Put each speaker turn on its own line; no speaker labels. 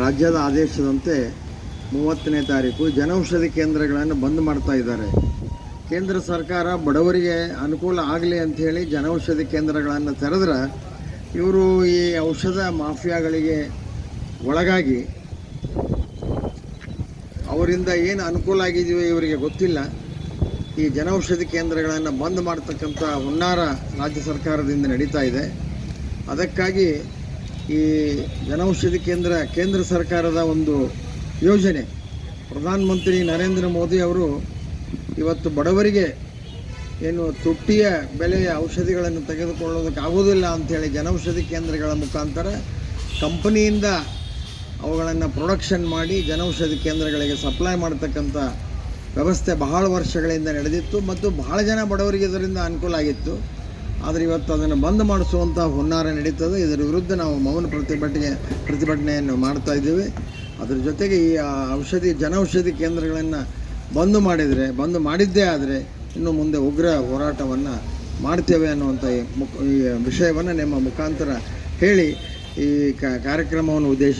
ರಾಜ್ಯದ ಆದೇಶದಂತೆ ಮೂವತ್ತನೇ ತಾರೀಕು ಜನೌಷಧಿ ಕೇಂದ್ರಗಳನ್ನು ಬಂದ್ ಮಾಡ್ತಾ ಇದ್ದಾರೆ. ಕೇಂದ್ರ ಸರ್ಕಾರ ಬಡವರಿಗೆ ಅನುಕೂಲ ಆಗಲಿ ಅಂಥೇಳಿ ಜನೌಷಧಿ ಕೇಂದ್ರಗಳನ್ನು ತೆರೆದ್ರೆ ಇವರು ಈ ಔಷಧ ಮಾಫಿಯಾಗಳಿಗೆ ಒಳಗಾಗಿ ಅವರಿಂದ ಏನು ಅನುಕೂಲ ಆಗಿದೆಯೋ ಇವರಿಗೆ ಗೊತ್ತಿಲ್ಲ. ಈ ಜನೌಷಧಿ ಕೇಂದ್ರಗಳನ್ನು ಬಂದ್ ಮಾಡ್ತಕ್ಕಂಥ ಹುನ್ನಾರ ರಾಜ್ಯ ಸರ್ಕಾರದಿಂದ ನಡೀತಾ ಇದೆ. ಅದಕ್ಕಾಗಿ ಈ ಜನೌಷಧಿ ಕೇಂದ್ರ ಕೇಂದ್ರ ಸರ್ಕಾರದ ಒಂದು ಯೋಜನೆ. ಪ್ರಧಾನಮಂತ್ರಿ ನರೇಂದ್ರ ಮೋದಿ ಅವರು ಇವತ್ತು ಬಡವರಿಗೆ ಏನು ತುಟ್ಟಿಯ ಬೆಲೆಯ ಔಷಧಿಗಳನ್ನು ತೆಗೆದುಕೊಳ್ಳೋದಕ್ಕೆ ಆಗೋದಿಲ್ಲ ಅಂಥೇಳಿ ಜನೌಷಧಿ ಕೇಂದ್ರಗಳ ಮುಖಾಂತರ ಕಂಪನಿಯಿಂದ ಅವುಗಳನ್ನು ಪ್ರೊಡಕ್ಷನ್ ಮಾಡಿ ಜನೌಷಧಿ ಕೇಂದ್ರಗಳಿಗೆ ಸಪ್ಲೈ ಮಾಡ್ತಕ್ಕಂಥ ವ್ಯವಸ್ಥೆ ಬಹಳ ವರ್ಷಗಳಿಂದ ನಡೆದಿತ್ತು ಮತ್ತು ಬಹಳ ಜನ ಬಡವರಿಗೆ ಇದರಿಂದ ಅನುಕೂಲ ಆಗಿತ್ತು. ಆದರೆ ಇವತ್ತು ಅದನ್ನು ಬಂದ್ ಮಾಡಿಸುವಂಥ ಹುನ್ನಾರ ನಡೀತದೆ. ಇದರ ವಿರುದ್ಧ ನಾವು ಮೌನ ಪ್ರತಿಭಟನೆ, ಪ್ರತಿಭಟನೆಯನ್ನು ಮಾಡ್ತಾ ಇದ್ದೀವಿ. ಅದರ ಜೊತೆಗೆ ಈ ಔಷಧಿ, ಜನೌಷಧಿ ಕೇಂದ್ರಗಳನ್ನು ಬಂದ್ ಮಾಡಿದರೆ, ಬಂದ್ ಮಾಡಿದ್ದೇ ಆದರೆ ಇನ್ನು ಮುಂದೆ ಉಗ್ರ ಹೋರಾಟವನ್ನು ಮಾಡ್ತೇವೆ ಅನ್ನುವಂಥ ಈ ಮುಖ, ಈ ವಿಷಯವನ್ನು ನಿಮ್ಮ ಮುಖಾಂತರ ಹೇಳಿ ಈ ಕಾರ್ಯಕ್ರಮವನ್ನು ಉದ್ದೇಶಿಸಿ